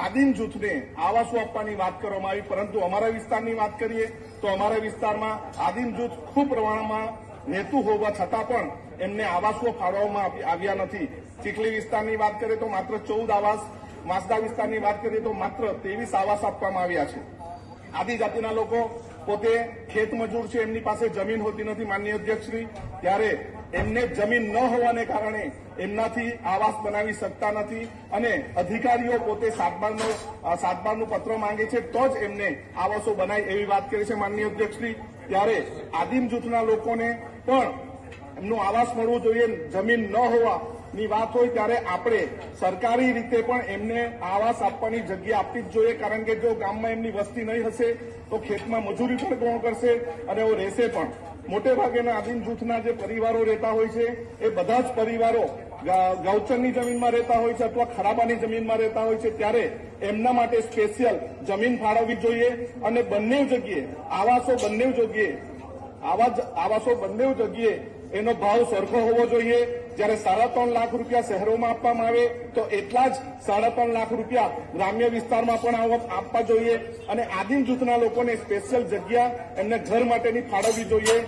આદિમ જૂથને આવાસો આપવાની વાત કરવામાં આવી, પરંતુ અમારા વિસ્તારની વાત કરીએ તો અમારા વિસ્તારમાં આદિમ જૂથ ખૂબ પ્રમાણમાં રહેતું હોવા છતાં પણ એમને આવાસો ફાળવવામાં આવ્યા નથી. ચીખલી વિસ્તારની વાત કરીએ તો માત્ર ચૌદ આવાસ માસદા વિસ્તારની વાત કરીએ તો માત્ર ત્રેવીસ આવાસ આપવામાં આવ્યા છે. આદિજાતિના લોકો પોતે ખેત મજૂર છે, એમની પાસે જમીન હોતી નથી. માનનીય અધ્યક્ષશ્રી, ત્યારે એમને જમીન ન હોવાને કારણે એમનાથી આવાસ બનાવી શકતા નથી અને અધિકારીઓ પોતે સાતબારનો સાતબારનું પત્ર માંગે છે તો જ એમને આવાસો બનાય એવી વાત કરી છે માનનીય અધ્યક્ષશ્રી. ત્યારે આદિમ જૂથના લોકોને પણ એમનું આવાસ મળવું જોઈએ, જમીન ન હોવાની વાત હોય ત્યારે આપણે સરકારી રીતે પણ એમને આવાસ આપવાની જગ્યા આપવી જ જોઈએ. કારણ કે જો ગામમાં એમની વસ્તી નહીં હશે, તો ખેતમાં મજૂરી પણ કોણ કરશે અને એઓ રહેશે પણ. મોટે ભાગેના આદિમ જૂથના જે પરિવારો રહેતા હોય છે, એ બધા જ પરિવારો ગૌચરની જમીનમાં રહેતા હોય છે અથવા ખરાબાની જમીનમાં રહેતા હોય છે, ત્યારે એમના માટે સ્પેશિયલ જમીન ફાળવવી જોઈએ અને બંને જગ્યાએ આવાસો બંને જગ્યાએ આવા આવાસો બંને જગ્યાએ એનો ભાવ સરખો હોવો જોઈએ. જ્યારે સાડા ત્રણ લાખ રૂપિયા શહેરોમાં આપવામાં આવે, તો એટલા જ સાડા ત્રણ લાખ રૂપિયા ગ્રામ્ય વિસ્તારમાં પણ આપવા જોઈએ. અને આદિમ જૂથના લોકોને સ્પેશિયલ જગ્યા એમને ઘર માટેની ફાળવવી જોઈએ.